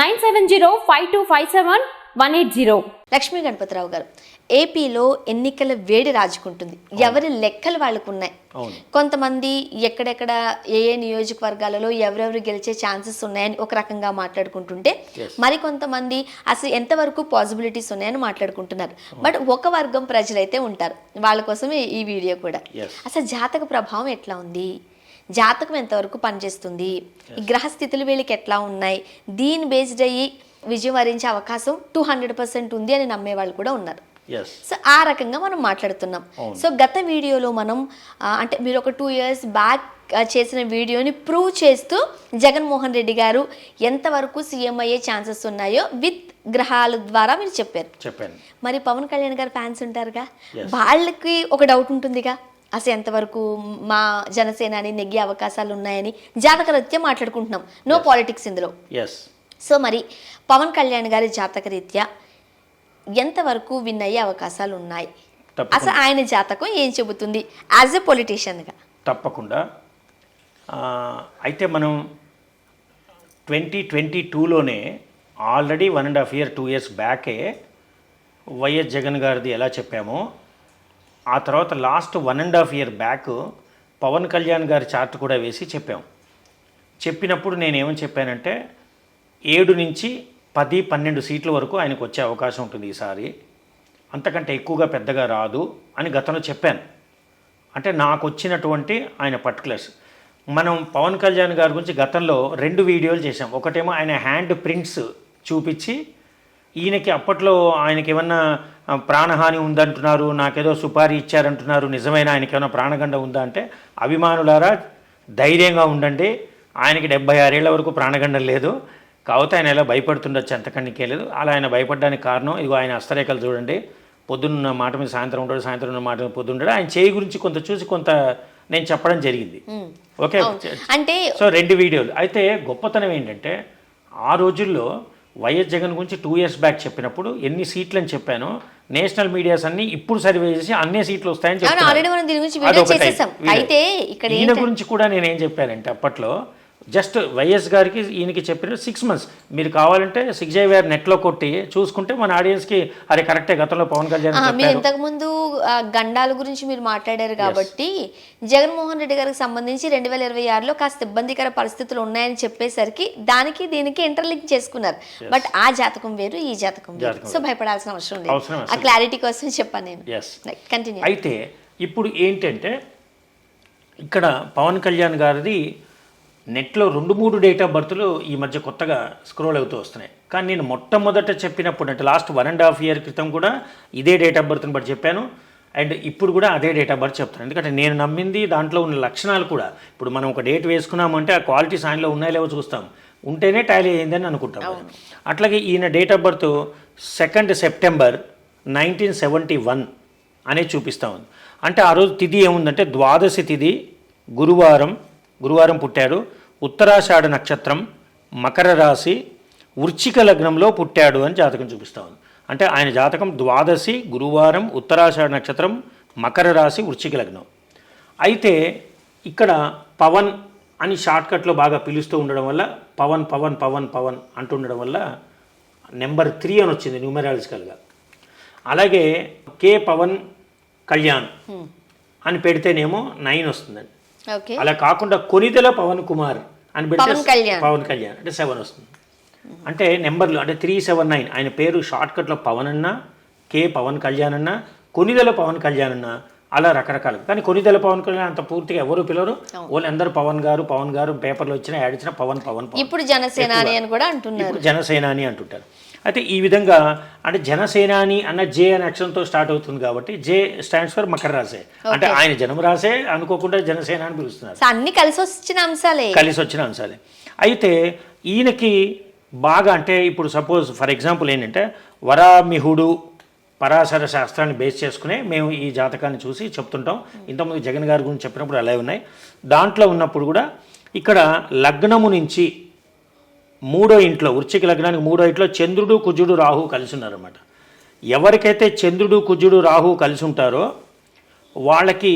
nine seven zero five two five seven one eight zero. Lakshmi Ganapatirao garu ఏపీలో ఎన్నికల వేడి రాజుకుంటుంది. ఎవరి లెక్కలు వాళ్ళకు ఉన్నాయి అవును. కొంతమంది ఎక్కడెక్కడ ఏ ఏ నియోజకవర్గాలలో ఎవరెవరు గెలిచే ఛాన్సెస్ ఉన్నాయని ఒక రకంగా మాట్లాడుకుంటుంటే Yes. మరి కొంతమంది అసలు ఎంతవరకు పాసిబిలిటీస్ ఉన్నాయని మాట్లాడుకుంటున్నారు. బట్ ఒక వర్గం ప్రజలైతే ఉంటారు. వాళ్ళ కోసమే ఈ వీడియో కూడా. అసలు జాతక ప్రభావం ఎట్లా ఉంది? జాతకం ఎంతవరకు పనిచేస్తుంది? ఈ గ్రహ స్థితులు వీళ్ళకి ఎట్లా ఉన్నాయి? దీని బేస్డ్ అయ్యి విజయం వరించే అవకాశం టూ హండ్రెడ్ పర్సెంట్ ఉంది అని నమ్మే వాళ్ళు కూడా ఉన్నారు. సో ఆ రకంగా మనం మాట్లాడుతున్నాం. సో గత వీడియోలో మనం అంటే మీరు ఒక టూ ఇయర్స్ బ్యాక్ చేసిన వీడియోని ప్రూవ్ చేస్తూ జగన్మోహన్ రెడ్డి గారు ఎంతవరకు సీఎం అయ్యే ఛాన్సెస్ ఉన్నాయో విత్ గ్రహాల ద్వారా మీరు చెప్పారు. చెప్పాను. మరి పవన్ కళ్యాణ్ గారు ఫ్యాన్స్ ఉంటారుగా. వాళ్ళకి ఒక డౌట్ ఉంటుందిగా? అసలు ఎంతవరకు మా జనసేనాని నెగ్గే అవకాశాలు ఉన్నాయని జాతకరీత్యా మాట్లాడుకుంటున్నాం. నో పాలిటిక్స్ ఇందులో. ఎస్ సో మరి పవన్ కళ్యాణ్ గారి జాతక రీత్యా ఎంతవరకు విన్ అయ్యే అవకాశాలు ఉన్నాయి. అసలు ఆయన జాతకం ఏం చెబుతుంది? యాజ్ ఎ పొలిటీషియన్గా తప్పకుండా. అయితే మనం twenty twenty టూలోనే already one and half year two years బ్యాకే YS Jagan గారిది ఎలా చెప్పామో ఆ తర్వాత last one and half year back Pawan Kalyan garu chart కూడా వేసి చెప్పాం. చెప్పినప్పుడు నేను ఏమని చెప్పానంటే ఏడు నుంచి పది పన్నెండు సీట్ల వరకు ఆయనకు వచ్చే అవకాశం ఉంటుంది ఈసారి. అంతకంటే ఎక్కువగా పెద్దగా రాదు అని గతంలో చెప్పాను. అంటే నాకు వచ్చినటువంటి ఆయన పర్టికులర్స్. మనం పవన్ కళ్యాణ్ గారి గురించి గతంలో రెండు వీడియోలు చేసాం ఒకటేమో ఆయన హ్యాండ్ ప్రింట్స్ చూపించి ఈయనకి అప్పట్లో ఆయనకి ఏమన్నా ప్రాణహాని ఉందంటున్నారు నాకేదో సుపారీ ఇచ్చారంటున్నారు నిజమైన ఆయనకి ఏమైనా ప్రాణగండ ఉందా అంటే అభిమానులారా ధైర్యంగా ఉండండి. ఆయనకి డెబ్బై ఆరేళ్ళ వరకు ప్రాణగండం లేదు. కాకపోతే ఆయన ఎలా భయపడుతుండొచ్చు అంతకంటే లేదు. అలా ఆయన భయపడడానికి కారణం ఇగో ఆయన హస్తరేఖలు చూడండి. పొద్దున్న మాట మీద సాయంత్రం ఉంటాడు సాయంత్రం ఉన్న మాట మీద పొద్దుంటాడు ఆయన చేయి గురించి కొంత చూసి కొంత నేను చెప్పడం జరిగింది. ఓకే? అంటే సో రెండు వీడియోలు. అయితే గొప్పతనం ఏంటంటే ఆ రోజుల్లో వైఎస్ జగన్ గురించి టూ ఇయర్స్ బ్యాక్ చెప్పినప్పుడు ఎన్ని సీట్లు అని చెప్పాను నేషనల్ మీడియాస్ అన్ని ఇప్పుడు సర్వే చేసి అన్ని సీట్లు వస్తాయని. వీడియో. అయితే ఇక్కడ ఈయన గురించి కూడా నేను ఏం చెప్పానంటే అప్పట్లో జస్ట్ వైఎస్ గారికి ఈయనకి చెప్పిన సిక్స్ మంత్స్ మీరు కావాలంటే సిక్స్ జై వేర్ నెట్లో కొట్టి చూసుకుంటే మన ఆడియన్స్కి అరే కరెక్టే గతంలో పవన్ కళ్యాణ్ మీరు చెప్పారు. ఇంతకు ముందు ఆ, గండాల గురించి మీరు మాట్లాడారు కాబట్టి జగన్మోహన్ రెడ్డి గారికి సంబంధించి రెండు వేల ఇరవై ఆరులో కాస్త ఇబ్బందికర పరిస్థితులు ఉన్నాయని చెప్పేసరికి దానికి దీనికి ఇంటర్లింక్ చేసుకున్నారు. బట్ ఆ జాతకం వేరు ఈ జాతకం వేరు. సో భయపడాల్సిన అవసరం లేదు. ఆ. క్లారిటీ కోసం చెప్పాను నేను. కంటిన్యూ అయితే ఇప్పుడు ఏంటంటే ఇక్కడ పవన్ కళ్యాణ్ గారిది నెట్లో రెండు మూడు డేట్ ఆఫ్ బర్త్లు ఈ మధ్య కొత్తగా స్క్రోల్ అవుతూ వస్తున్నాయి. కానీ నేను మొట్టమొదట చెప్పినప్పుడు అంటే last one and half year క్రితం కూడా ఇదే డేట్ ఆఫ్ బర్త్ని బట్టి చెప్పాను. అండ్ ఇప్పుడు కూడా అదే డేట్ ఆఫ్ బర్త్ చెప్తాను ఎందుకంటే నేను నమ్మింది దాంట్లో ఉన్న లక్షణాలు కూడా. ఇప్పుడు మనం ఒక డేట్ వేసుకున్నామంటే ఆ క్వాలిటీస్ ఆయనలో ఉన్నాయో లేవో చూస్తాం. ఉంటేనే టాలీ అయిందని అనుకుంటాం. అట్లాగే ఈయన date of birth second September nineteen seventy one అనేది చూపిస్తా ఉంది. అంటే ఆ రోజు తిథి ఏముందంటే ద్వాదశి తిథి గురువారం గురువారం పుట్టాడు. ఉత్తరాషాఢ నక్షత్రం మకర రాశి వృచ్చిక లగ్నంలో పుట్టాడు అని జాతకం చూపిస్తా ఉంది. అంటే ఆయన జాతకం ద్వాదశి గురువారం ఉత్తరాషాఢ నక్షత్రం మకర రాశి వృచ్చిక లగ్నం. అయితే ఇక్కడ పవన్ అని షార్ట్కట్లో బాగా పిలుస్తూ ఉండడం వల్ల పవన్ పవన్ పవన్ పవన్ అంటుండడం వల్ల నెంబర్ త్రీ అని వచ్చింది న్యూమరాలజికల్గా అలాగే కే పవన్ కళ్యాణ్ అని పెడితేనేమో నైన్ వస్తుందండి. అలా కాకుండా కొనిదెల పవన్ కుమార్ అని పెడితే పవన్ కళ్యాణ్. అంటే సెవెన్ వస్తుంది. అంటే నెంబర్లు అంటే త్రీ సెవెన్ నైన్ ఆయన పేరు షార్ట్కట్లో పవన్ అన్న కే పవన్ కళ్యాణ్ అన్న కొనిదెల పవన్ కళ్యాణ్ అన్న అలా రకరకాలు కానీ కొనిదెల పవన్ కళ్యాణ్ అంత పూర్తిగా ఎవరు పిలవరు అందరూ పవన్ గారు పవన్ గారు పేపర్లో వచ్చినా యాడ్ ఇచ్చినా పవన్ పవన్ పవన్. ఇప్పుడు జనసేనాని అని కూడా అంటున్నారు. ఇప్పుడు జనసేనాని అంటుంటారు. అయితే ఈ విధంగా అంటే జనసేనాని అన్న జే అనే అక్షరంతో స్టార్ట్ అవుతుంది కాబట్టి జే స్టాండ్స్ ఫర్ మకర రాసే అంటే ఆయన జన్మ రాసే అనుకోకుండా జనసేన అని పిలుస్తున్నారు. అన్ని కలిసి వచ్చిన అంశాలే. కలిసి వచ్చిన అంశాలే. అయితే ఈయనకి బాగా అంటే ఇప్పుడు సపోజ్ ఫర్ ఎగ్జాంపుల్ ఏంటంటే వరామిహుడు పరాశర శాస్త్రాన్ని బేస్ చేసుకునే మేము ఈ జాతకాన్ని చూసి చెప్తుంటాం. ఇంతకుముందు జగన్ గారి గురించి చెప్పినప్పుడు అలాగే ఉన్నాయి. దాంట్లో ఉన్నప్పుడు కూడా ఇక్కడ లగ్నము నుంచి మూడో ఇంట్లో వృచ్చిక లగ్నానికి మూడో ఇంట్లో చంద్రుడు కుజుడు రాహు కలిసి ఉన్నారన్నమాట ఎవరికైతే చంద్రుడు కుజుడు రాహు కలిసి ఉంటారో వాళ్ళకి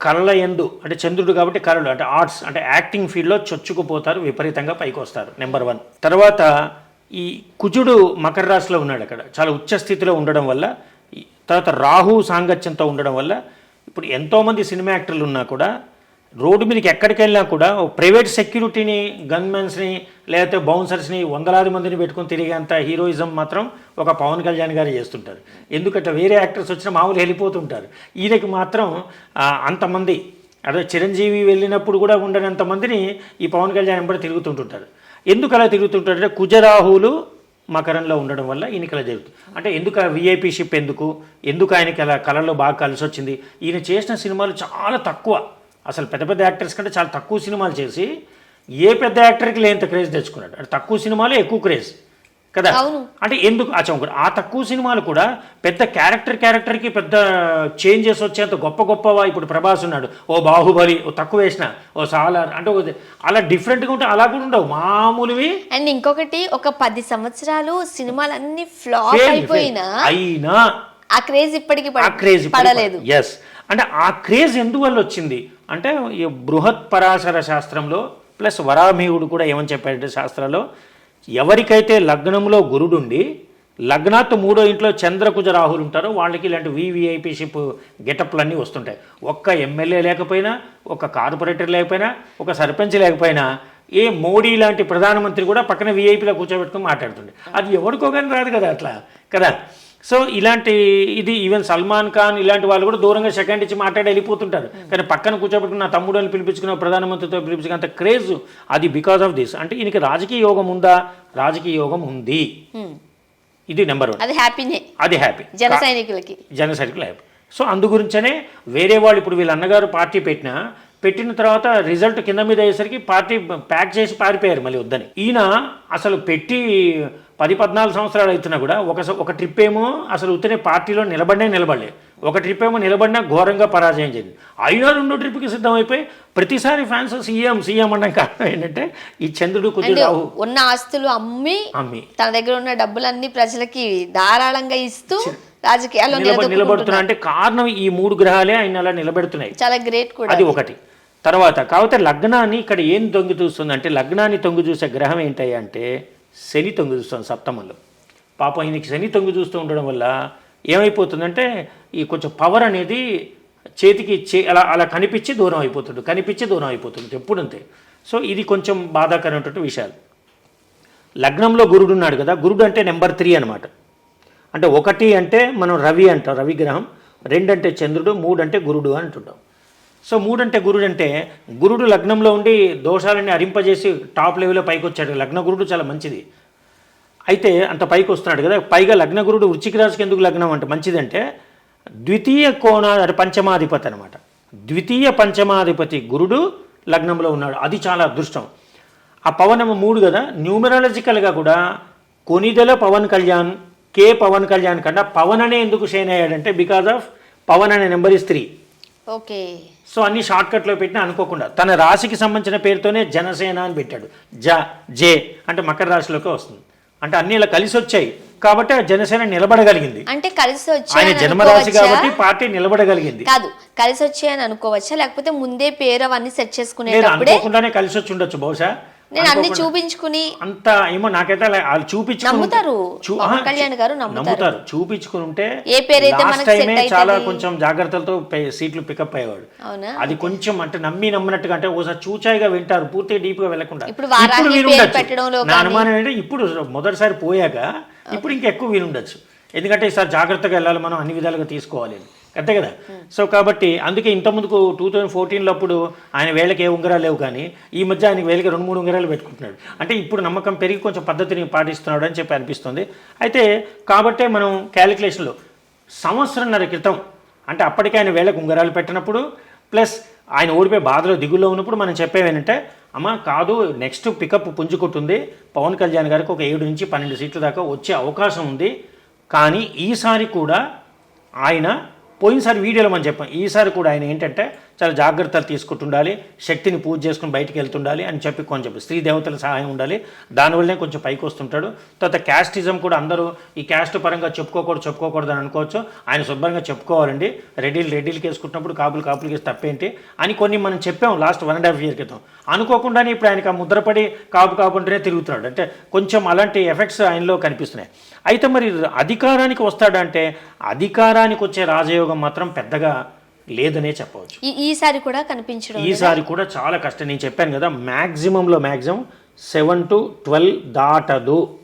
కళ్ళ ఎందు అంటే చంద్రుడు కాబట్టి కళలు అంటే ఆర్ట్స్ అంటే యాక్టింగ్ ఫీల్డ్లో చొచ్చుకుపోతారు విపరీతంగా పైకి వస్తారు నెంబర్ వన్ తర్వాత ఈ కుజుడు మకర రాశిలో ఉన్నాడు అక్కడ. చాలా ఉచ్చ స్థితిలో ఉండడం వల్ల ఈ- తర్వాత రాహు సాంగత్యంతో ఉండడం వల్ల ఇప్పుడు ఎంతోమంది సినిమా యాక్టర్లు ఉన్నా కూడా రోడ్డు మీదకి ఎక్కడికి వెళ్ళినా కూడా ప్రైవేట్ సెక్యూరిటీని గన్మెన్స్ని లేకపోతే బౌన్సర్స్ని వందలాది మందిని పెట్టుకొని తిరిగేంత హీరోయిజం మాత్రం ఒక పవన్ కళ్యాణ్ గారు చేస్తుంటారు. ఎందుకంటే వేరే యాక్టర్స్ వచ్చినా మామూలు వెళ్ళిపోతుంటారు. ఈయనకి మాత్రం అంతమంది అదే చిరంజీవి వెళ్ళినప్పుడు కూడా ఉండనంత మందిని ఈ పవన్ కళ్యాణ్ వెంబడి తిరుగుతుంటుంటారు. ఎందుకు అలా తిరుగుతుంటారంటే కుజరాహులు మకరంలో ఉండడం వల్ల ఈయనకి అలా జరుగుతుంది. అంటే ఎందుకు ఆ షిప్ ఎందుకు? ఎందుకు ఆయనకి అలా కళలో బాగా కలిసి వచ్చింది ఈయన చేసిన సినిమాలు చాలా తక్కువ. అసలు పెద్ద పెద్ద యాక్టర్స్ కంటే చాలా తక్కువ సినిమాలు చేసి ఏ పెద్ద యాక్టర్కి లేనంత క్రేజ్ తెచ్చుకున్నాడు. అంటే తక్కువ సినిమాలు ఎక్కువ క్రేజ్. కదా. అంటే ఎందుకు? ఆ చౌకరు ఆ తక్కువ సినిమాలు కూడా పెద్ద క్యారెక్టర్ క్యారెక్టర్కి పెద్ద చేంజెస్ వచ్చేంత గొప్ప గొప్పవా? ఇప్పుడు ప్రభాస్ ఉన్నాడు. ఓ బాహుబలి ఓ తక్కువ వేసిన ఓ సాలార్ అంటే అలా డిఫరెంట్గా ఉంటే అలా కూడా ఉండవు. మామూలువి అండ్ ఇంకొకటి ఒక పది సంవత్సరాలు సినిమాలన్నీ ఫ్లాప్ fail, అయిపోయినా. అయినా ఆ క్రేజ్ ఇప్పటికీ ఆ పడ- క్రేజ్ పడలేదు. ఎస్ అంటే ఆ క్రేజ్ ఎందువల్ల వచ్చింది? అంటే ఈ బృహత్ పరాశర శాస్త్రంలో ప్లస్ వరామీవుడు కూడా ఏమని చెప్పాడు శాస్త్రాల్లో ఎవరికైతే లగ్నంలో గురుడుండి లగ్నాత్ మూడో ఇంట్లో చంద్రకుజ రాహులు ఉంటారో వాళ్ళకి ఇలాంటి వివిఐపి షిప్ గెటప్లన్నీ వస్తుంటాయి. ఒక్క ఎమ్మెల్యే లేకపోయినా ఒక కార్పొరేటర్ లేకపోయినా ఒక సర్పంచ్ లేకపోయినా ఏ మోడీ లాంటి ప్రధానమంత్రి కూడా పక్కన వీఐపీలో కూర్చోబెట్టుకుని మాట్లాడుతుండే. అది ఎవరికో కానీ రాదు కదా అట్లా కదా? సో ఇలాంటి ఇది ఈవెన్ సల్మాన్ ఖాన్ ఇలాంటి వాళ్ళు కూడా దూరంగా సెకండ్ ఇచ్చి మాట్లాడి వెళ్ళిపోతుంటారు. కానీ పక్కన కూర్చోబెట్టుకున్న తమ్ముడు అని పిలిపించుకున్న ప్రధానమంత్రితో పిలిపించుకున్న అంత క్రేజ్ అది బికాస్ ఆఫ్ దిస్ అంటే ఈయనకి రాజకీయ యోగం ఉందా? రాజకీయ యోగం ఉంది. Hmm. ఇది నెంబర్ వన్ అది హ్యాపీనే అది హ్యాపీ జన సైనికులకి. జన సర్కిల్ హ్యాపీ సో అందు గురించనే వేరే వాళ్ళు ఇప్పుడు వీళ్ళ అన్నగారు పార్టీ పెట్టినా పెట్టిన తర్వాత రిజల్ట్ కింద మీద అయ్యేసరికి పార్టీ ప్యాక్ చేసి పారిపోయారు మళ్ళీ వద్దని. ఈయన అసలు పెట్టి పది పద్నాలుగు సంవత్సరాలు అవుతున్నా కూడా ఒక ఒక ట్రిప్ ఏమో అసలు ఉత్తనే పార్టీలో నిలబడినే నిలబడలే. ఒక ట్రిప్ ఏమో నిలబడినా ఘోరంగా పరాజయం చెందింది. అయినా రెండో ట్రిప్కి సిద్ధమైపోయి ప్రతిసారి ఫ్యాన్స్ సీఎం సీఎం అనడం కారణం ఏంటంటే ఈ చంద్రుడు రాహు ఉన్న ఆస్తులు అమ్మి అమ్మి. తన దగ్గర ఉన్న డబ్బులన్నీ ప్రజలకి ధారాళంగా ఇస్తూ రాజకీయాల్లో. నిలబడుతున్నా అంటే కారణం ఈ మూడు గ్రహాలే ఆయన అలా నిలబెడుతున్నాయి. చాలా గ్రేట్ కూడా అది. ఒకటి. తర్వాత కాకపోతే లగ్నాన్ని ఇక్కడ ఏం తొంగి చూస్తుంది అంటే లగ్నాన్ని తొంగి చూసే గ్రహం ఏంటయ్యా అంటే శని తొంగి చూస్తుంది సప్తమంలో. పాపం ఈయనకి శని తొంగి చూస్తూ ఉండడం వల్ల ఏమైపోతుందంటే ఈ కొంచెం పవర్ అనేది చేతికి చే అలా అలా కనిపించి దూరం అయిపోతుంది కనిపించి దూరం అయిపోతుంది ఎప్పుడు అంతే. సో ఇది కొంచెం బాధాకరమైనటువంటి విషయాలు. లగ్నంలో గురుడు ఉన్నాడు కదా గురుడు అంటే నెంబర్ త్రీ అనమాట అంటే ఒకటి అంటే మనం రవి అంటాం రవి గ్రహం రెండు అంటే చంద్రుడు మూడు అంటే గురుడు అంటుంటాం. సో మూడంటే గురుడు అంటే గురుడు లగ్నంలో ఉండి దోషాలన్నీ అరింపజేసి టాప్ లెవెల్లో పైకి వచ్చాడు లగ్న గురుడు చాలా మంచిది. అయితే అంత పైకి వస్తున్నాడు కదా. పైగా లగ్న గురుడు వృచ్చిక రాశికి ఎందుకు లగ్నం అంటే? మంచిదంటే ద్వితీయ కోణ పంచమాధిపతి అనమాట ద్వితీయ పంచమాధిపతి గురుడు లగ్నంలో ఉన్నాడు. అది చాలా అదృష్టం. ఆ పవనము మూడు కదా. న్యూమరాలజికల్గా కూడా కొనిదెల పవన్ కళ్యాణ్ కే పవన్ కళ్యాణ్ కన్నా పవన్ అనే ఎందుకు షైన్ అయ్యాడంటే బికాజ్ ఆఫ్ పవన్ అనే number is three. Okay. So అన్ని షార్ట్కట్లో పెట్టినా అనుకోకుండా తన రాశికి సంబంధించిన పేరుతోనే జనసేన అని పెట్టాడు. జ జే అంటే మకర రాశిలోకి వస్తుంది. అంటే అన్ని ఇలా కలిసి వచ్చాయి. కాబట్టి ఆ జనసేన నిలబడగలిగింది. అంటే కలిసి ఆయన వచ్చాయని జన్మరాశి? కాబట్టి పార్టీ నిలబడగలిగింది. కాదు కలిసి వచ్చాయని అనుకోవచ్చా? లేకపోతే ముందే పేరు అవన్నీ సెట్ చేసుకునేటప్పుడే అనుకోకుండానే కలిసి వచ్చి ఉండొచ్చు బహుశా. నేను అన్ని చూపించుకుని అంత ఏమో నాకైతే వాళ్ళు చూపించుకుని నమ్ముతారు. కళ్యాణ్ గారు నమ్ముతారు. చూపించుకుని ఉంటే ఏ పేరైతే set ఏ చాలా. కొంచెం జాగ్రత్తలతో సీట్లు పికప్ అయ్యేవాడు అది కొంచెం అంటే నమ్మి నమ్మినట్టుగా అంటే ఓసారి చూచాయిగా వింటారు పూర్తిగా డీప్గా వెళ్ళకుండా ఇప్పుడు నా అనుమానం ఏంటంటే ఇప్పుడు మొదటిసారి పోయాక ఇప్పుడు ఇంకా ఎక్కువ వీలుండొచ్చు ఎందుకంటే ఈసారి జాగ్రత్తగా వెళ్ళాలి మనం అన్ని విధాలుగా తీసుకోవాలి. అంతే కదా? సో కాబట్టి అందుకే ఇంత ముందుకు టూ థౌజండ్ ఫోర్టీన్లో అప్పుడు ఆయన వేళకి ఏ ఉంగరాలు లేవు కానీ ఈ మధ్య ఆయనకి వేలకి రెండు మూడు ఉంగరాలు పెట్టుకుంటున్నాడు. అంటే ఇప్పుడు నమ్మకం పెరిగి కొంచెం పద్ధతిని పాటిస్తున్నాడు అని చెప్పి అనిపిస్తుంది. అయితే కాబట్టే మనం క్యాలిక్యులేషన్లో సంవత్సరంన్నర క్రితం అంటే అప్పటికే ఆయన వేలకు ఉంగరాలు పెట్టినప్పుడు ప్లస్ ఆయన ఓడిపోయి బాధలో దిగుల్లో ఉన్నప్పుడు మనం చెప్పేవేంటంటే అమ్మ కాదు నెక్స్ట్ పికప్ పుంజుకుంటుంది పవన్ కళ్యాణ్ గారికి ఒక ఏడు నుంచి పన్నెండు సీట్ల దాకా వచ్చే అవకాశం ఉంది. కానీ ఈసారి కూడా ఆయన పోయినసారి వీడియోలో మనం చెప్పాం. ఈసారి కూడా ఆయన ఏంటంటే చాలా జాగ్రత్తలు తీసుకుంటుండాలి శక్తిని పూజ చేసుకుని బయటికి వెళ్తుండాలి అని చెప్పి కొంచెం స్త్రీ దేవతల సహాయం ఉండాలి. దానివల్లనే కొంచెం పైకి వస్తుంటాడు. తర్వాత క్యాస్టిజం కూడా అందరూ ఈ క్యాస్ట్ పరంగా చెప్పుకోకూడదు చెప్పుకోకూడదు అని అనుకోవచ్చు. ఆయన శుభ్రంగా చెప్పుకోవాలండి. రెడీలు రెడీలు వేసుకుంటున్నప్పుడు కాపులు కాపులకి వేసి తప్పేంటి? అని కొన్ని మనం చెప్పాం last one and half year క్రితం. అనుకోకుండానే ఇప్పుడు ఆయనకి ఆ ముద్రపడి కాపు కాపుంటేనే తిరుగుతున్నాడు. అంటే కొంచెం అలాంటి ఎఫెక్ట్స్ ఆయనలో కనిపిస్తున్నాయి. అయితే మరి అధికారానికి వస్తాడంటే అధికారానికి వచ్చే రాజయోగం మాత్రం పెద్దగా లేదనే చెప్పవచ్చు. ఈ- ఈసారి కూడా కనిపించడం ఈసారి కూడా చాలా కష్టం. నేను చెప్పాను కదా మ్యాక్సిమంలో మ్యాక్సిమం సెవెన్ టు ట్వెల్వ్ దాటదు.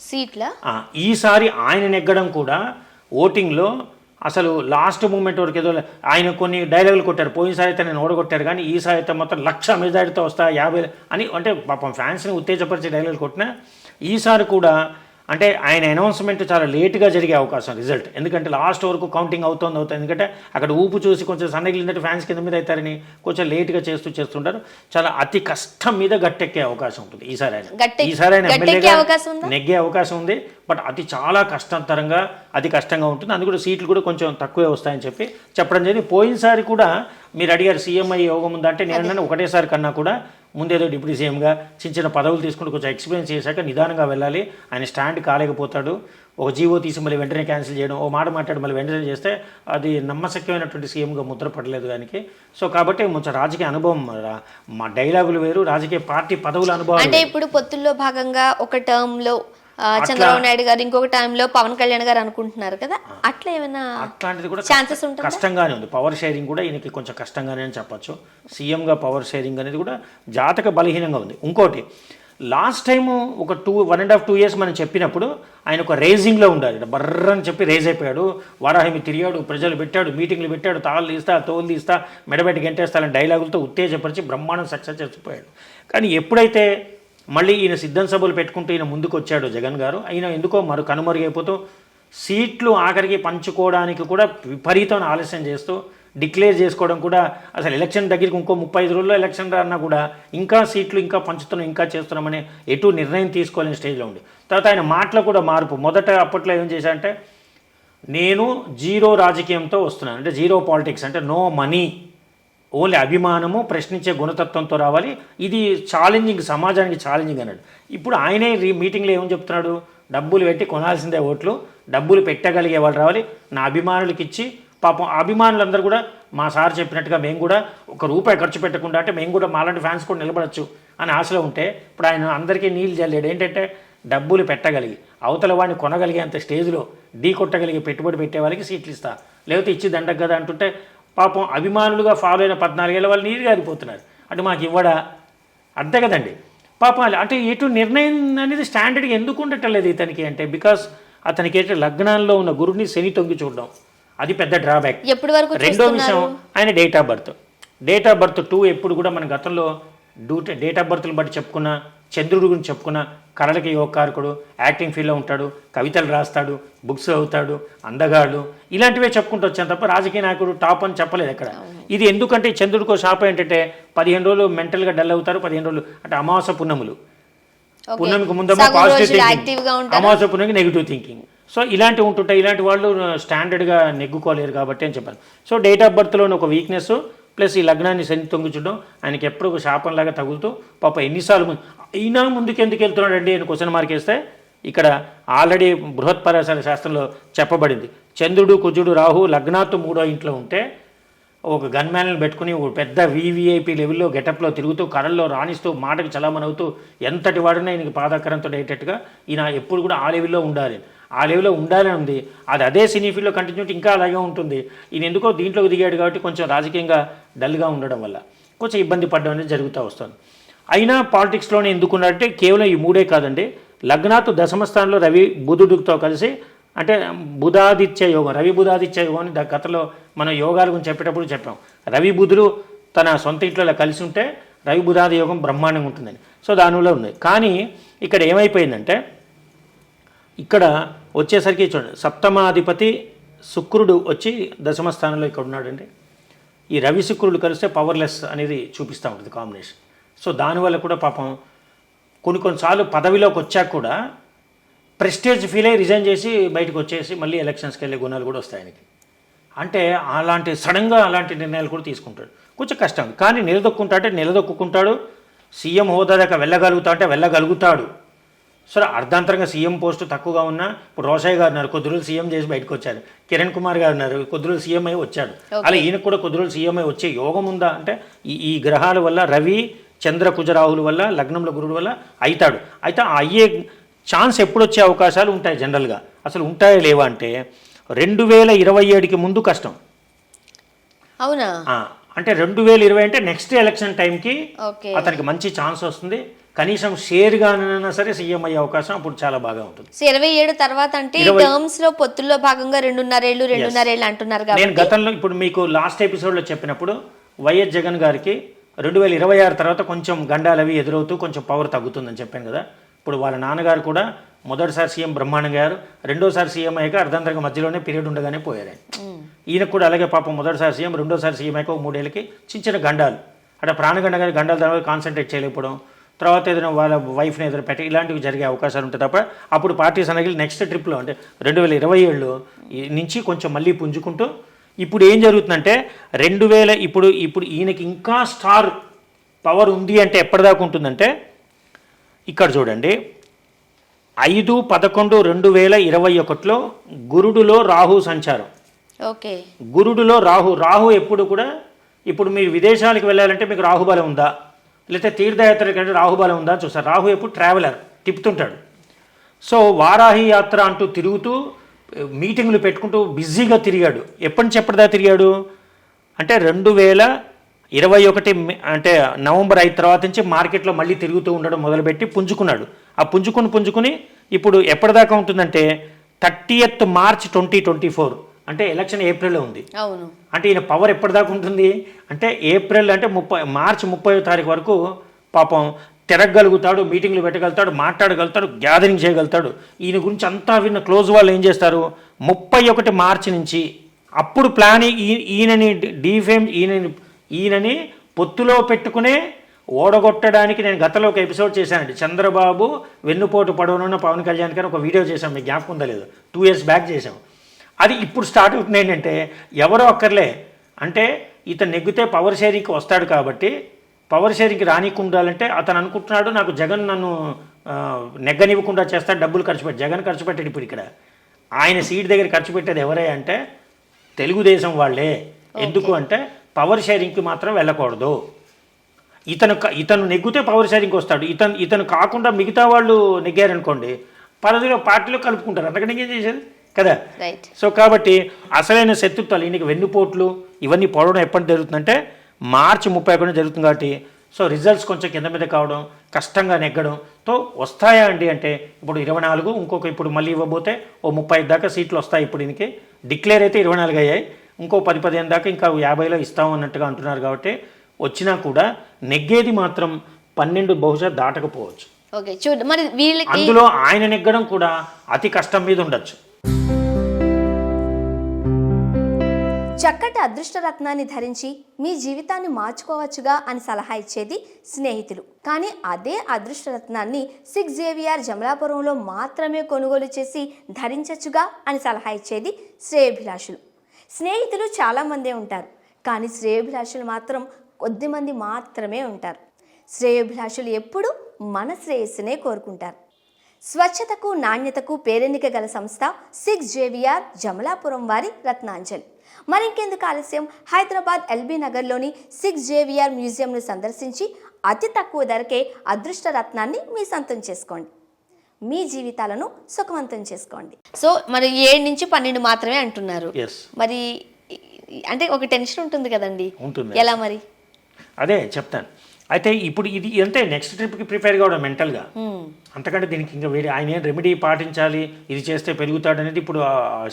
సీట్ల? ఈసారి ఆయన నెగ్గడం కూడా ఓటింగ్లో అసలు లాస్ట్ మూమెంట్ వరకు ఏదో ఆయన కొన్ని డైలాగులు కొట్టారు. పోయినసారి అయితే నేను ఓడగొట్టారు కానీ ఈసారి అయితే మొత్తం లక్ష మెజారిటీతో వస్తా యాభై అని అంటే పాపం ఫ్యాన్స్ని ఉత్తేజపరిచే డైలాగులు కొట్టినా ఈసారి కూడా అంటే ఆయన అనౌన్స్మెంట్ చాలా లేట్గా జరిగే అవకాశం రిజల్ట్ ఎందుకంటే లాస్ట్ వరకు కౌంటింగ్ అవుతోంది అవుతుంది. ఎందుకంటే అక్కడ ఊపు చూసి కొంచెం సన్నగిలిందంటే ఫ్యాన్స్ కింద మీద అవుతారని కొంచెం లేట్గా చేస్తూ చేస్తుంటారు. చాలా అతి కష్టం మీద గట్టెక్కే అవకాశం ఉంటుంది. ఈసారి ఆయన. ఈసారి ఆయన ఎమ్మెల్యేగా? నెగ్గే అవకాశం ఉంది. బట్ అది చాలా కష్టతరంగా అతి కష్టంగా ఉంటుంది. అందుకు కూడా సీట్లు కూడా కొంచెం తక్కువే వస్తాయని చెప్పి చెప్పడం జరిగింది. పోయినసారి కూడా మీరు అడిగారు సీఎం అయ్యే యోగం అంటే నేను ఒకటేసారి కన్నా కూడా ముందేదో డిప్యూటీ సీఎంగా చిన్న చిన్న పదవులు తీసుకుంటూ కొంచెం ఎక్స్పీరియన్స్ చేశాక నిదానంగా వెళ్ళాలి. ఆయన స్టాండ్ కాలేకపోతాడు. ఒక జీవో తీసి మళ్ళీ వెంటనే క్యాన్సిల్ చేయడం ఓ మాట మాట్లాడి మళ్ళీ వెంటనే చేస్తే అది నమ్మశక్యమైనటువంటి సీఎంగా ముద్ర పడలేదు దానికి. సో కాబట్టి కొంచెం రాజకీయ అనుభవం మా డైలాగులు వేరు రాజకీయ పార్టీ పదవుల అనుభవం అంటే ఇప్పుడు పొత్తుల్లో భాగంగా ఒక టర్మ్లో ఆ, చంద్రబాబు నాయుడు గారు ఇంకొక టైంలో పవన్ కళ్యాణ్ గారు అనుకుంటున్నారు కదా. అట్లా ఏమైనా అట్లాంటిది కూడా ఛాన్సెస్ ఉంటుందా? కష్టంగానే ఉంది. పవర్ షేరింగ్ కూడా ఈయనకి కొంచెం కష్టంగానే అని చెప్పొచ్చు. సీఎంగా పవర్ షేరింగ్ అనేది కూడా జాతక బలహీనంగా ఉంది. ఇంకోటి లాస్ట్ టైము ఒక two one and half two years మనం చెప్పినప్పుడు ఆయన ఒక రేజింగ్లో ఉండాలి. బర్ర అని చెప్పి రేజ్ అయిపోయాడు. వారాహిమి తిరిగాడు ప్రజలు పెట్టాడు మీటింగ్లు పెట్టాడు తాళ్ళు తీస్తా తోలు తీస్తా మెడబెట్టి గంటేస్తాలని డైలాగులతో ఉత్తేజపరిచి బ్రహ్మాండం సక్సెస్ చేసిపోయాడు. కానీ ఎప్పుడైతే మళ్ళీ ఈయన సిద్ధం సభలు పెట్టుకుంటూ ఈయన ముందుకు వచ్చాడు జగన్ గారు. ఆయన ఎందుకో మరో కనుమరుగైపోతూ సీట్లు ఆఖరికి పంచుకోవడానికి కూడా విపరీతమైన ఆలస్యం చేస్తూ డిక్లేర్ చేసుకోవడం కూడా అసలు ఎలక్షన్ దగ్గరికి ఇంకో ముప్పై ఐదు రోజుల్లో ఎలక్షన్ రాన్నా కూడా ఇంకా సీట్లు ఇంకా పంచుతున్నాం ఇంకా చేస్తున్నామని ఎటు నిర్ణయం తీసుకోలేని స్టేజ్లో ఉంది తర్వాత ఆయన మాటలో కూడా మార్పు. మొదట అప్పట్లో ఏం చేశారంటే నేను జీరో రాజకీయంతో వస్తున్నాను. అంటే జీరో పాలిటిక్స్ అంటే నో మనీ. ఓన్లీ అభిమానము ప్రశ్నించే గుణతత్వంతో రావాలి. ఇది ఛాలెంజింగ్ సమాజానికి ఛాలెంజింగ్ అన్నాడు. ఇప్పుడు ఆయనే రీ మీటింగ్లో ఏమని చెప్తున్నాడు? డబ్బులు పెట్టి కొనాల్సిందే ఓట్లు. డబ్బులు పెట్టగలిగే వాళ్ళు రావాలి. నా అభిమానులకి ఇచ్చి పాపం అభిమానులందరూ కూడా మా సార్ చెప్పినట్టుగా మేము కూడా ఒక రూపాయి ఖర్చు పెట్టకుండా అంటే మేము కూడా మాలాంటి ఫ్యాన్స్ కూడా నిలబడచ్చు అని ఆశలో ఉంటే ఇప్పుడు ఆయన అందరికీ నీళ్ళు చల్లాడు ఏంటంటే డబ్బులు పెట్టగలిగి అవతల వాడిని కొనగలిగేంత స్టేజ్లో ఢీ కొట్టగలిగి పెట్టుబడి పెట్టే వాళ్ళకి సీట్లు ఇస్తా. లేకపోతే ఇచ్చి దండగ కదా అంటుంటే పాపం అభిమానులుగా ఫాలో అయిన పద్నాలుగేళ్ళ వాళ్ళు నీరు గారిపోతున్నారు. అంటే మాకు ఇవ్వడా? అంతే కదండి. పాపం అంటే ఎటు నిర్ణయం అనేది స్టాండర్డ్గా ఎందుకు ఉండటం లేదు ఇతనికి అంటే? బికాస్ అతనికి ఏంటంటే లగ్నాల్లో ఉన్న గురుని శని తొంగి చూడడం. అది పెద్ద డ్రాబ్యాక్ ఎప్పటి వరకు రెండో విషయం ఆయన date of birth date of birth too ఎప్పుడు కూడా మన గతంలో డ్యూటీ డేట్ ఆఫ్ బర్త్లు బట్టి చెప్పుకున్న చంద్రుడి గురించి చెప్పుకున్న కళలకి యోగకారకుడు యాక్టింగ్ ఫీల్డ్లో ఉంటాడు కవితలు రాస్తాడు బుక్స్ అవుతాడు అందగాడు ఇలాంటివే చెప్పుకుంటూ వచ్చాను తప్ప రాజకీయ నాయకుడు టాప్ అని చెప్పలేదు ఎక్కడ. ఇది ఎందుకంటే చంద్రుడికో శాపం ఏంటంటే పదిహేను రోజులు మెంటల్గా డల్ అవుతారు పదిహేను రోజులు అంటే అమావాస పున్నములు. పున్నమికి ముందేమో సగం పాజిటివ్ థింకింగ్ అమావాస పున్నమికి నెగిటివ్ థింకింగ్ సో ఇలాంటివి ఉంటుంటాయి ఇలాంటి వాళ్ళు స్టాండర్డ్గా నెగ్గుకోలేరు కాబట్టి అని చెప్పాను సో డేట్ ఆఫ్ బర్త్లోని ఒక వీక్నెస్ ప్లస్ ఈ లగ్నాన్ని శని తొంగిచడం ఆయనకి ఎప్పుడు ఒక శాపంలాగా తగులుతూ పాప ఎన్నిసార్లు అయినా ముందుకెందుకు వెళ్తున్నాడండి అని క్వశ్చన్ మార్క్ వేస్తే ఇక్కడ ఆల్రెడీ బృహత్పరాశాల శాస్త్రంలో చెప్పబడింది. చంద్రుడు కుజుడు రాహు లగ్నాత్తు మూడో ఇంట్లో ఉంటే ఒక గన్మ్యాన్లు పెట్టుకుని ఒక పెద్ద వివిఐపి లెవెల్లో గెటప్లో తిరుగుతూ కరల్లో రాణిస్తూ మాటకు చలామణవుతూ ఎంతటి వాడినా ఈయనకి పాదాకరంతో అయ్యేటట్టుగా ఈయన ఎప్పుడు కూడా ఆ లెవెల్లో ఉండాలి. ఆ లెవెల్లో ఉండాలని ఉంది. అది అదే సినీ ఫీల్డ్లో కంటిన్యూటీ ఇంకా అలాగే ఉంటుంది. ఈయన ఎందుకో దీంట్లోకి దిగాడు కాబట్టి కొంచెం రాజకీయంగా డల్గా ఉండడం వల్ల కొంచెం ఇబ్బంది పడడం అనేది జరుగుతూ వస్తుంది. అయినా పాలిటిక్స్లోనే ఎందుకున్నారంటే కేవలం ఈ మూడే కాదండి. లగ్నాత్ దశమ స్థానంలో రవి బుధుడితో కలిసి అంటే బుధాదిత్య యోగం రవి బుధాదిత్య యోగం అని గతంలో మనం యోగాల గురించి చెప్పేటప్పుడు చెప్పాం. రవి బుధుడు తన సొంత ఇంట్లో కలిసి ఉంటే రవి బుధాది యోగం బ్రహ్మాండంగా ఉంటుందని. సో దానివల్ల ఉంది. కానీ ఇక్కడ ఏమైపోయిందంటే ఇక్కడ వచ్చేసరికి చూడండి సప్తమాధిపతి శుక్రుడు వచ్చి దశమ స్థానంలో ఇక్కడ ఉన్నాడండి. ఈ రవి శుక్రుడు కలిస్తే పవర్లెస్ అనేది చూపిస్తూ ఉంటుంది కాంబినేషన్ సో దానివల్ల కూడా పాపం కొన్ని కొన్నిసార్లు పదవిలోకి వచ్చాక కూడా ప్రెస్టేజ్ ఫీల్ అయ్యి రిజైన్ చేసి బయటకు వచ్చేసి మళ్ళీ ఎలక్షన్స్కి వెళ్ళే గుణాలు కూడా వస్తాయి ఆయనకి. అంటే అలాంటి సడన్గా అలాంటి నిర్ణయాలు కూడా తీసుకుంటాడు. కొంచెం కష్టం. కానీ నిలదొక్కుంటాడే నిలదొక్కుంటాడు సీఎం హోదా దాకా వెళ్ళగలుగుతా అంటే వెళ్ళగలుగుతాడు. సరే అర్ధాంతరంగా సీఎం పోస్టు తక్కువగా ఉన్నా ఇప్పుడు రోషయ్య గారు ఉన్నారు కొద్ది రోజులు సీఎం చేసి బయటకు వచ్చారు. కిరణ్ కుమార్ గారు ఉన్నారు కొద్ది రోజులు సీఎం అయి వచ్చాడు అలా ఈయనకు కూడా కొద్ది రోజులు సీఎం అయి వచ్చే యోగం ఉందా? అంటే ఈ ఈ గ్రహాల వల్ల రవి చంద్ర కుజరాహుల వల్ల లగ్నంలో గురుడు వల్ల అవుతాడు అయితే ఆ అయ్యే ఛాన్స్ ఎప్పుడు వచ్చే అవకాశాలు ఉంటాయి జనరల్గా అసలు ఉంటాయా లేవా అంటే రెండు వేల ఇరవై ఏడుకి ముందు కష్టం. అవునా? అంటే రెండు వేల ఇరవై అంటే నెక్స్ట్ ఎలక్షన్ టైంకి అతనికి మంచి ఛాన్స్ వస్తుంది. కనీసం షేర్గానైనా సరే సీఎం అయ్యే అవకాశం అప్పుడు చాలా బాగా ఉంటుంది. ఇరవై ఏడు తర్వాత అంటే టర్మ్స్లో పొత్తుల్లో భాగంగా రెండున్నరేళ్ళు రెండున్నరేళ్ళు అంటున్నారు నేను గతంలో ఇప్పుడు మీకు లాస్ట్ ఎపిసోడ్లో చెప్పినప్పుడు వైఎస్ జగన్ గారికి రెండు వేల ఇరవై ఆరు తర్వాత కొంచెం గండాలు అవి ఎదురవుతూ కొంచెం పవర్ తగ్గుతుందని చెప్పాను కదా. ఇప్పుడు వాళ్ళ నాన్నగారు కూడా మొదటిసారి సీఎం బ్రహ్మాండం గారు రెండోసారి సీఎం అయ్యాక అర్ధంతరంగా మధ్యలోనే పీరియడ్ ఉండగానే పోయారు. ఆయన. ఈయనకు కూడా అలాగే పాపం మొదటిసారి సీఎం రెండోసారి సీఎం అయ్యాక మూడేళ్ళకి చిన్న చిన్న గండాలు. అంటే ప్రాణగండ గారి గండాల తర్వాత కాన్సన్ట్రేట్ చేయలేకపోవడం తర్వాత ఏదైనా వాళ్ళ వైఫ్ని ఏదైనా పెట్టి ఇలాంటివి జరిగే అవకాశాలు ఉంటాయి తప్ప అప్పుడు పార్టీస్ అనేది నెక్స్ట్ ట్రిప్లో అంటే రెండు వేల ఇరవై ఏళ్ళు నుంచి కొంచెం మళ్ళీ పుంజుకుంటూ ఇప్పుడు ఏం జరుగుతుందంటే రెండు వేల ఇప్పుడు ఇప్పుడు ఈయనకి ఇంకా స్టార్ పవర్ ఉంది అంటే ఎప్పటిదాకా ఉంటుందంటే ఇక్కడ చూడండి. ఐదు పదకొండు రెండు వేల ఇరవై ఒకటిలో గురుడులో రాహు సంచారం. ఓకే. గురుడులో రాహు రాహు ఎప్పుడు కూడా ఇప్పుడు మీరు విదేశాలకు వెళ్ళాలంటే మీకు రాహుబలం ఉందా? లేకపోతే తీర్థయాత్రకి అంటే రాహుబలం ఉందా అని చూస్తారు. రాహు ఎప్పుడు ట్రావెలర్ తిప్పుతుంటాడు. సో వారాహి యాత్ర అంటూ తిరుగుతూ మీటింగ్లు పెట్టుకుంటూ బిజీగా తిరిగాడు. ఎప్పటి నుంచి ఎప్పటిదా తిరిగాడు? అంటే రెండు వేల ఇరవై ఒకటి అంటే నవంబర్ ఐదు తర్వాత నుంచి మార్కెట్లో మళ్ళీ తిరుగుతూ ఉండడం మొదలుపెట్టి పుంజుకున్నాడు. ఆ పుంజుకుని పుంజుకుని ఇప్పుడు ఎప్పటిదాకా ఉంటుందంటే thirtieth March twenty twenty four. అంటే ఎలక్షన్ ఏప్రిల్లో ఉంది. అవును. అంటే ఈయన పవర్ ఎప్పటిదాకా ఉంటుంది? అంటే ఏప్రిల్ అంటే ముప్పై మార్చి ముప్పై తారీఖు వరకు పాపం తిరగగలుగుతాడు మీటింగ్లు పెట్టగలుగుతాడు మాట్లాడగలుగుతాడు గ్యాదరింగ్ చేయగలుగుతాడు. ఈయన గురించి అంతా విన్న క్లోజ్ వాళ్ళు ఏం చేస్తారు? ముప్పై ఒకటి మార్చి నుంచి అప్పుడు ప్లాన్ ఈ- ఈయనని డీఫేమ్ ఈయనని ఈయనని పొత్తులో పెట్టుకునే ఓడగొట్టడానికి నేను గతంలో ఒక ఎపిసోడ్ చేశానండి. చంద్రబాబు వెన్నుపోటు పడవనున్న పవన్ కళ్యాణ్ గారు ఒక వీడియో చేశాం. మీకు జ్ఞాపకం ఉందా లేదు? టూ ఇయర్స్ బ్యాక్ చేశాం. అది ఇప్పుడు స్టార్ట్ అవుతుంది. ఏంటంటే ఎవరో ఒక్కర్లే. అంటే ఇతను నెగ్గితే పవర్ షేరింగ్కి వస్తాడు కాబట్టి పవర్ షేరింగ్కి రానికుండాలంటే అతను అనుకుంటున్నాడు నాకు జగన్ నన్ను నెగ్గనివ్వకుండా చేస్తాడు డబ్బులు ఖర్చు పెట్టి జగన్ ఖర్చు పెట్టాడు ఇప్పుడు ఇక్కడ. ఆయన సీట్ దగ్గర ఖర్చు పెట్టేది ఎవరే అంటే తెలుగుదేశం వాళ్ళే. ఎందుకు అంటే పవర్ షేరింగ్కి మాత్రం వెళ్ళకూడదు. ఇతను ఇతను నెగ్గితే పవర్ షేరింగ్కి వస్తాడు. ఇతను ఇతను కాకుండా మిగతా వాళ్ళు నెగ్గారనుకోండి పదవిలో పార్టీలో కలుపుకుంటారు. అంతకంటే ఏం చేసేది? కదా? సో కాబట్టి అసలైన శత్రుత్వాలు ఈయనకి వెన్నుపోట్లు ఇవన్నీ పడడం ఎప్పటి జరుగుతుందంటే మార్చి ముప్పై ఒకటి జరుగుతుంది కాబట్టి సో రిజల్ట్స్ కొంచెం కింద మీద కావడం కష్టంగా నెగ్గడంతో వస్తాయా అండి అంటే ఇప్పుడు ఇరవై నాలుగు ఇంకొక ఇప్పుడు మళ్ళీ ఇవ్వబోతే ఓ ముప్పై దాకా సీట్లు వస్తాయి ఇప్పుడు ఈయనకి. డిక్లేర్ అయితే ఇరవై నాలుగు అయ్యాయి. ఇంకో పది పదిహేను దాకా ఇంకా యాభైలో ఇస్తాం అన్నట్టుగా అంటున్నారు కాబట్టి వచ్చినా కూడా నెగ్గేది మాత్రం పన్నెండు బహుశా దాటకపోవచ్చు. ఓకే చూడు మరి వీళ్ళకి అందులో ఆయన నెగ్గడం కూడా అతి కష్టం మీద ఉండొచ్చు. చక్కటి అదృష్ట రత్నాన్ని ధరించి మీ జీవితాన్ని మార్చుకోవచ్చుగా అని సలహా ఇచ్చేది స్నేహితులు. కానీ అదే అదృష్ట రత్నాన్ని సిక్స్ జేవిఆర్ జమలాపురంలో మాత్రమే కొనుగోలు చేసి ధరించచ్చుగా అని సలహా ఇచ్చేది శ్రేయభిలాషులు. స్నేహితులు చాలామందే ఉంటారు. కానీ శ్రేయభిలాషులు మాత్రం కొద్దిమంది మాత్రమే ఉంటారు. శ్రేయోభిలాషులు ఎప్పుడూ మన శ్రేయస్సునే కోరుకుంటారు. స్వచ్ఛతకు నాణ్యతకు పేరెన్నిక గల సంస్థ సిక్స్ జేవిఆర్ జమలాపురం వారి రత్నాంజలి. మరింకెందుకు ఆలస్యం? హైదరాబాద్ ఎల్బీ నగర్లోని సిక్స్ జేవిఆర్ మ్యూజియంను సందర్శించి అతి తక్కువ ధరకే అదృష్ట రత్నాన్ని మీ సొంతం చేసుకోండి. మీ జీవితాలను సుఖవంతం చేసుకోండి. సో మరి ఏడు నుంచి పన్నెండు మాత్రమే అంటున్నారు. మరి అంటే ఒక టెన్షన్ ఉంటుంది కదండి. ఉంటుంది. ఎలా మరి? అదే చెప్తాను. అయితే ఇప్పుడు ఇది అంటే నెక్స్ట్ ట్రిప్కి ప్రిపేర్ కావడం మెంటల్గా అంతకంటే దీనికి ఇంకా వేరే ఆయన ఏం రెమెడీ పాటించాలి ఇది చేస్తే పెరుగుతాడు అనేది ఇప్పుడు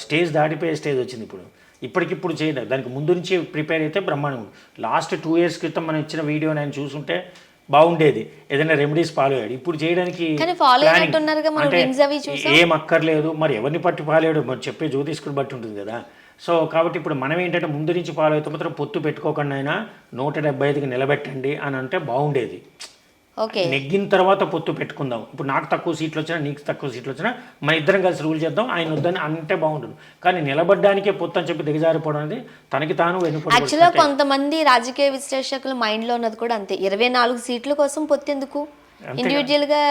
స్టేజ్ దాటిపోయే స్టేజ్ వచ్చింది ఇప్పుడు. ఇప్పటికిప్పుడు చేయడం దానికి ముందు నుంచి ప్రిపేర్ అయితే బ్రహ్మాండం. లాస్ట్ టూ ఇయర్స్ క్రితం మనం ఇచ్చిన వీడియో నేను చూసుంటే బాగుండేది. ఏదైనా రెమెడీస్ ఫాలో అయ్యాడు. ఇప్పుడు చేయడానికి. ఏం అక్కర్లేదు. మరి ఎవరిని పట్టి పాలేడు మరి చెప్పే జ్యోతిష్కుడు బట్టి ఉంటుంది కదా. సో కాబట్టి ఇప్పుడు మనం ఏంటంటే ముందు నుంచి ఫాలో అయితే మాత్రం పొత్తు పెట్టుకోకుండా అయినా నూట డెబ్బై ఐదుకి నిలబెట్టండి అని అంటే బాగుండేది. ఓకే. నెగ్గిన తర్వాత పొత్తు పెట్టుకుందాం. ఇప్పుడు నాకు తక్కువ సీట్లు వచ్చినా నీకు తక్కువ సీట్లు వచ్చినా మన ఇద్దరం కలిసి రూల్ చేద్దాం ఆయన వద్దని అంటే బాగుంటుంది కానీ నిలబడ్డానికే పొత్తు అని చెప్పి దిగజారిపోవడం అనేది తనకి తాను యాక్చువల్గా కొంతమంది రాజకీయ విశ్లేషకుల మైండ్లో ఉన్నది కూడా అంతే. ఇరవై నాలుగు సీట్ల కోసం పొత్తెందుకు ఇండివిజువల్గా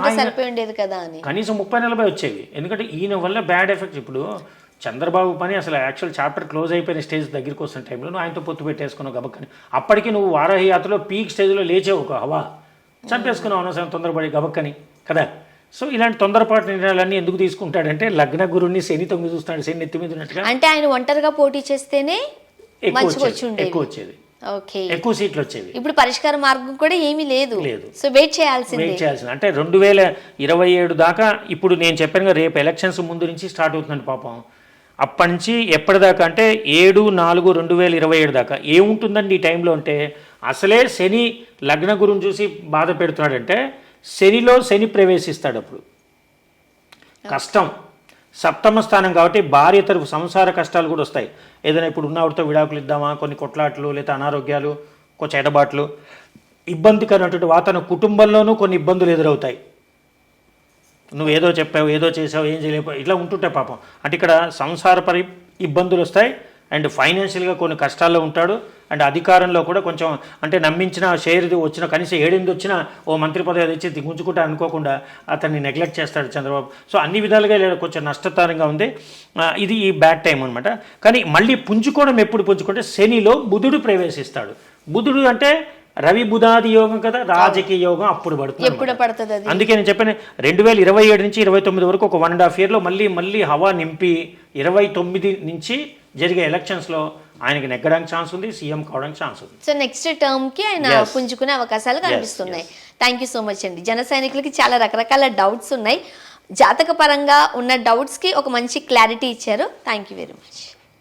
ఆయన- సరిపోయి ఉండేది కదా అని. కనీసం ముప్పై నలభై వచ్చేవి. ఎందుకంటే ఈయన వల్ల బ్యాడ్ ఎఫెక్ట్స్ ఇప్పుడు చంద్రబాబు పని అసలు యాక్చువల్ చాప్టర్ క్లోజ్ అయిపోయిన స్టేజ్ దగ్గరికి వస్తున్న టైంలో నువ్వు ఆయనతో పొత్తు పెట్టేసుకున్నావు గబక్కని. అప్పటికి నువ్వు వారాహి యాత్రలో పీక్ స్టేజ్లో లేచావు ఒక హవా. చంపేసుకున్నావు అనవసరం తొందరపడి గబక్కని కదా? సో ఇలాంటి తొందరపాటు నిర్ణయాలన్నీ ఎందుకు తీసుకుంటాడంటే లగ్న గురుని శని తొమ్మిది చూస్తాడు శని నెత్తి మీద ఉన్నట్టుగా. అంటే ఆయన ఒంటరిగా పోటీ చేస్తేనే ఎక్కువ వచ్చేది ఎక్కువ వచ్చేది. ఓకే. ఎక్కువ సీట్లు వచ్చేవి. ఇప్పుడు పరిష్కార మార్గం కూడా ఏమీ లేదు. లేదు. సో వెయిట్ చేయాల్సిందే. వెయిట్ చేయాల్సింది. అంటే రెండు వేల ఇరవై ఏడు దాకా ఇప్పుడు నేను చెప్పాను రేపు ఎలక్షన్స్ ముందు నుంచి స్టార్ట్ అవుతుందండి పాపం. అప్పటి నుంచి ఎప్పటిదాకా అంటే ఏడు నాలుగు రెండు వేల ఇరవై ఏడు దాకా. ఏముంటుందండి ఈ టైంలో అంటే అసలే శని లగ్న గురుని చూసి బాధ పెడుతున్నాడంటే శనిలో శని ప్రవేశిస్తాడు అప్పుడు. కష్టం. సప్తమ స్థానం కాబట్టి భార్య తరపు సంసార కష్టాలు కూడా వస్తాయి. ఏదైనా ఇప్పుడు ఉన్నవాడితో విడాకులు ఇద్దామా కొన్ని కొట్లాట్లు లేదా అనారోగ్యాలు కొంచెం ఎడబాట్లు. ఇబ్బందికరమైనటువంటి వాతావరణం కుటుంబంలోనూ కొన్ని ఇబ్బందులు ఎదురవుతాయి. నువ్వు ఏదో చెప్పావు ఏదో చేసావు ఏం చేయలేవు ఇట్లా ఉంటుంటాయి పాపం. అంటే ఇక్కడ సంసార పరి ఇబ్బందులు వస్తాయి. అండ్ ఫైనాన్షియల్గా కొన్ని కష్టాల్లో ఉంటాడు. అండ్ అధికారంలో కూడా కొంచెం అంటే నమ్మించిన షేర్ వచ్చిన కనీసం ఏడెనిమిది వచ్చిన ఓ మంత్రి పదవి తెచ్చి దిగుంచుకుంటా అనుకోకుండా అతన్ని నెగ్లెక్ట్ చేస్తాడు చంద్రబాబు. సో అన్ని విధాలుగా లేదా కొంచెం నష్టతరంగా ఉంది. ఇది ఈ బ్యాడ్ టైం అనమాట కానీ మళ్ళీ పుంజుకోవడం ఎప్పుడు పుంజుకుంటే శనిలో బుధుడు ప్రవేశిస్తాడు. బుధుడు అంటే రవి బుధాది యోగం కదా రాజకీయ యోగం అప్పుడు పడుతుంది ఎప్పుడు. పడుతుంది అది? అందుకే నేను చెప్పాను రెండు వేల ఇరవై ఏడు నుంచి ఇరవై తొమ్మిది వరకు ఒక వన్ అండ్ హాఫ్ ఇయర్లో మళ్ళీ మళ్ళీ హవా నింపి ఇరవై తొమ్మిది నుంచి జరిగే ఎలక్షన్స్లో ఆయనకి నెగ్గడానికి ఛాన్స్ ఉంది సీఎం కావడానికి ఛాన్స్ ఉంది. సో నెక్స్ట్ టర్మ్కి ఆయన. పుంజుకునే అవకాశాలు కనిపిస్తున్నాయి. థ్యాంక్ యూ సో మచ్ అండి. జన సైనికులకి చాలా రకరకాల డౌట్స్ ఉన్నాయి. జాతక పరంగా ఉన్న డౌట్స్కి ఒక మంచి క్లారిటీ ఇచ్చారు. Thank you very much